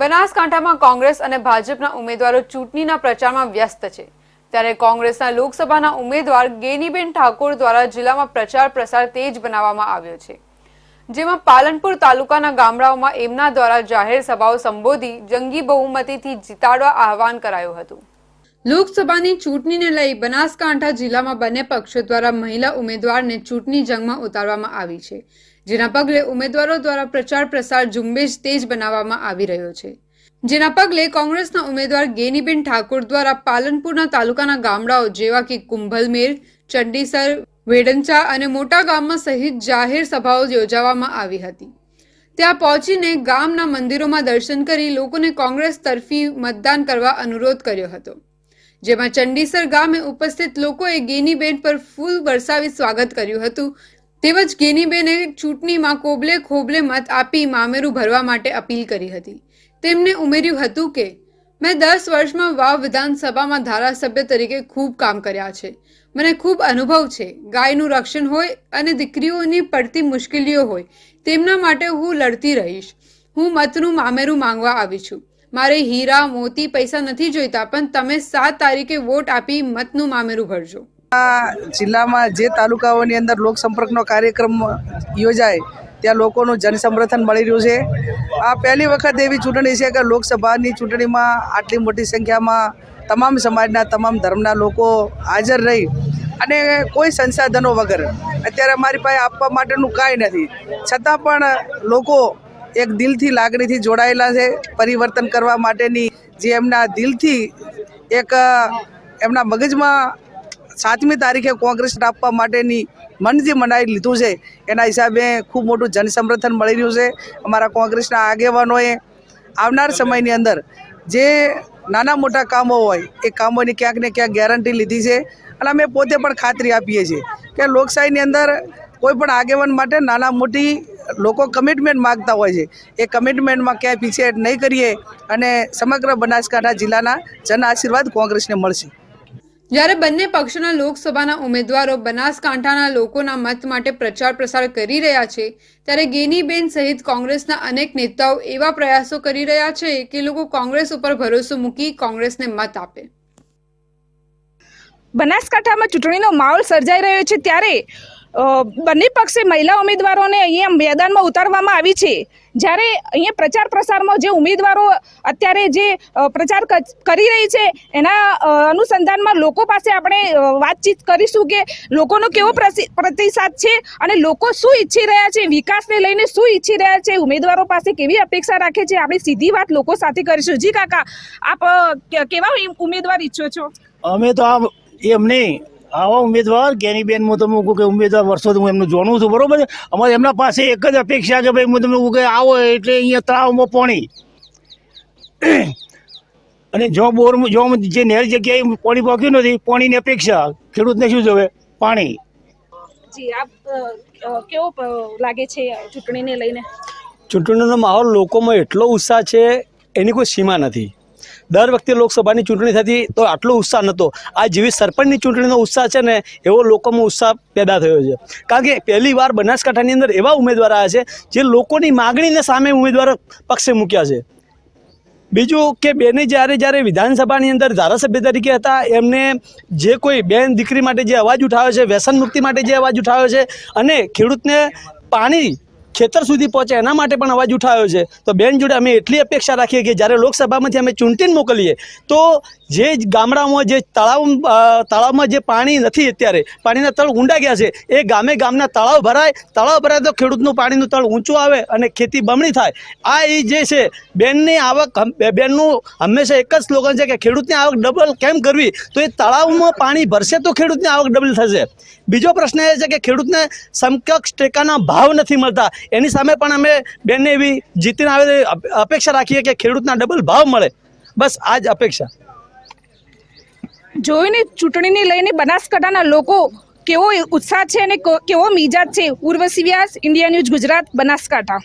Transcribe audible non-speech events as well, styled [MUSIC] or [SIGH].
બનાસકાંઠામાં કોંગ્રેસ અને ભાજપના ઉમેદવારો ચૂંટણીના પ્રચારમાં વ્યસ્ત છે. ત્યારે કોંગ્રેસના લોકસભાના ઉમેદવાર ગેનીબેન ઠાકોર દ્વારા જિલ્લામાં પ્રચાર પ્રસાર તેજ બનાવવામાં આવ્યો છે. જેમાં પાલનપુર તાલુકાના ગામડાઓમાં એમના દ્વારા જાહેર સભાઓ સંબોધી જંગી બહુમતીથી જીતાડવા આહવાન કરાયું હતું. લોકસભાની ચૂંટણીને લઈ બનાસકાંઠા જિલ્લામાં બંને પક્ષો દ્વારા મહિલા ઉમેદવારને ચૂંટણી જંગમાં ઉતારવામાં આવી છે. જેના પગલે ઉમેદવારો દ્વારા પ્રચાર પ્રસાર ઝુંબેશ તેજ બનાવવામાં આવી રહ્યો છે. જેના પગલે કોંગ્રેસના ઉમેદવાર ગેનીબેન ઠાકોર દ્વારા પાલનપુરના તાલુકાના ગામડાઓ જેવા કે કુંભલમેર, ચંડીસર વેડંચા અને મોટા ગામમાં સહિત જાહેર સભાઓ યોજાવામાં આવી હતી. ત્યાં પહોંચીને ગામના મંદિરોમાં દર્શન કરી લોકોને કોંગ્રેસ તરફી મતદાન કરવા અનુરોધ કર્યો હતો. જેમાં ચંડીસર ગામે ઉપસ્થિત લોકોએ ગેનીબેન પર ફૂલ વરસાવી સ્વાગત કર્યું હતું તેમજ ગેનીબેને ચૂંટણીમાં કોબલે ખોબલે મત આપી મામેરું ભરવા માટે અપીલ કરી હતી. તેમણે ઉમેર્યું હતું કે, મેં દસ વર્ષમાં વાવ વિધાનસભામાં ધારાસભ્ય તરીકે ખૂબ કામ કર્યા છે. મને ખૂબ અનુભવ છે. ગાયનું રક્ષણ હોય અને દીકરીઓની પડતી મુશ્કેલીઓ હોય, તેમના માટે હું લડતી રહીશ. હું મતનું મામેરું માંગવા આવી છું. મારે હીરા, મોતી, પૈસા નથી જોઈતા, પણ તમે સાત તારીખે વોટ આપી મતનું મામેરું ભરજો. જિલ્લામાં જે તાલુકાઓની અંદર લોકસંપર્કનો કાર્યક્રમ યોજાય, ત્યાં લોકોનું જનસમર્થન મળી રહ્યું છે. આ પહેલી વખત એવી ચૂંટણી છે કે લોકસભાની ચૂંટણીમાં આટલી મોટી સંખ્યામાં તમામ સમાજના તમામ ધર્મના લોકો હાજર રહી અને કોઈ સંસાધનો વગર. અત્યારે અમારી પાસે આપવા માટેનું કાંઈ નથી. છતાં પણ લોકો એક દિલથી લાગણીથી જોડાયેલા છે પરિવર્તન કરવા માટેની, જે એમના દિલથી એક, એમના મગજમાં સાતમી તારીખે કોંગ્રેસ આપવા માટેની મન જે મનાવી લીધું છે. એના હિસાબે ખૂબ મોટું જનસમર્થન મળી રહ્યું છે. અમારા કોંગ્રેસના આગેવાનોએ આવનાર સમયની અંદર જે નાના મોટા કામો હોય, એ કામોની ક્યાંક ને ક્યાંક ગેરંટી લીધી છે અને અમે પોતે પણ ખાતરી આપીએ છીએ કે લોકશાહીની અંદર કોઈ પણ આગેવાન માટે નાના મોટી લોકો કમિટમેન્ટ માગતા હોય છે. એ કમિટમેન્ટમાં ક્યાંય પીછેહટ નહીં કરીએ અને સમગ્ર બનાસકાંઠા જિલ્લાના જન આશીર્વાદ કોંગ્રેસને મળશે. જ્યારે બંને પક્ષોના લોકસભાના ઉમેદવારો બનાસકાંઠાના લોકોના મત માટે પ્રચાર પ્રસાર કરી રહ્યા છે, ત્યારે ગેનીબેન સહિત કોંગ્રેસના અનેક નેતાઓ એવા પ્રયાસો કરી રહ્યા છે કે લોકો કોંગ્રેસ ઉપર ભરોસો મૂકી કોંગ્રેસને મત આપે. બનાસકાંઠામાં ચૂંટણીનો માહોલ સર્જાઈ રહ્યો છે ત્યારે બંને પક્ષે મહિલા ઉમેદવારોને અહીંયા મેદાનમાં ઉતારવામાં આવી છે. જ્યારે અહીંયા પ્રચાર પ્રસારમાં જે ઉમેદવારો અત્યારે જે પ્રચાર કરી રહી છે, એના અનુસંધાનમાં લોકો પાસે આપણે વાતચીત કરીશું કે લોકોનો કેવો પ્રતિસાદ છે અને લોકો શું ઈચ્છી રહ્યા છે, વિકાસને લઈને શું ઈચ્છી રહ્યા છે, ઉમેદવારો પાસે કેવી અપેક્ષા રાખે છે, આપણે સીધી વાત લોકો સાથે કરીશું. જી કાકા, આપ કેવા ઉમેદવાર ઈચ્છો છો? અમે તો આ એમ નહીં. આવા ઉમેદવાર ગેનીબેન હું તમે કહું કે ઉમેદવાર વર્ષોથી હું એમનું જોણું છું બરોબર છે? અમારે એમના પાસે એક જ અપેક્ષા કે ભાઈ હું તમે કહું કે આવો એટલે અહીંયા તળાવમાં પાણી. [CLEARS THROAT] અને જો બોર જો જે નહેર જગ્યાએ પાણી પહોંચ્યું નથી પાણીની અપેક્ષા ખેડૂતને શું જોવે? પાણી. જી આપ કેવો લાગે છે ચૂંટણીને લઈને? ચૂંટણીનો માહોલ લોકોમાં એટલો ઉત્સાહ છે એની કોઈ સીમા નથી. દર વખતે લોકસભાની ચૂંટણી થતી તો આટલો ઉત્સાહ નહોતો. આ જેવી સરપંચની ચૂંટણીનો ઉત્સાહ છે ને, એવો લોકોમાં ઉત્સાહ પેદા થયો છે. કારણ કે પહેલી વાર બનાસકાંઠાની અંદર એવા ઉમેદવાર આવ્યા છે, જે લોકોની માગણીને સામે ઉમેદવાર પક્ષે મૂક્યા છે. બીજું કે બેને જ્યારે જ્યારે વિધાનસભાની અંદર ધારાસભ્ય તરીકે હતા, એમને જે કોઈ બેન દીકરી માટે જે અવાજ ઉઠાવ્યો છે, વ્યસન મુક્તિ માટે જે અવાજ ઉઠાવ્યો છે અને ખેડૂતને પાણી ખેતર સુધી પહોંચે, એના માટે પણ અવાજ ઉઠાવ્યો છે. તો બેન જોડે અમે એટલી અપેક્ષા રાખીએ કે જ્યારે લોકસભામાંથી અમે ચૂંટીને મોકલીએ, તો જે ગામડામાં, જે તળાવ તળાવમાં જે પાણી નથી અત્યારે, પાણીના તળ ઊંડા ગયા છે, એ ગામે ગામના તળાવ ભરાય તળાવ ભરાય તો ખેડૂતનું પાણીનું તળ ઊંચું આવે અને ખેતી બમણી થાય. આ એ જે છે, બેનની આવક બેનનું હંમેશા એક જ સ્લોગન છે કે ખેડૂતની આવક ડબલ કેમ કરવી? તો એ તળાવમાં પાણી ભરશે તો ખેડૂતની આવક ડબલ થશે. બીજો પ્રશ્ન એ છે કે ખેડૂતને સમકક્ષ ટેકાના ભાવ નથી મળતા. એની સામે પણ અમે બેનને એવી જીતીને આવે અપેક્ષા રાખીએ કે ખેડૂતના ડબલ ભાવ મળે. બસ આ જ અપેક્ષા. જોઈને ચૂંટણીને લઈને બનાસકાંઠાના લોકો કેવો ઉત્સાહ છે અને કેવો મિજાજ છે? Urvashi Vyas, India news Gujarat, Banaskantha.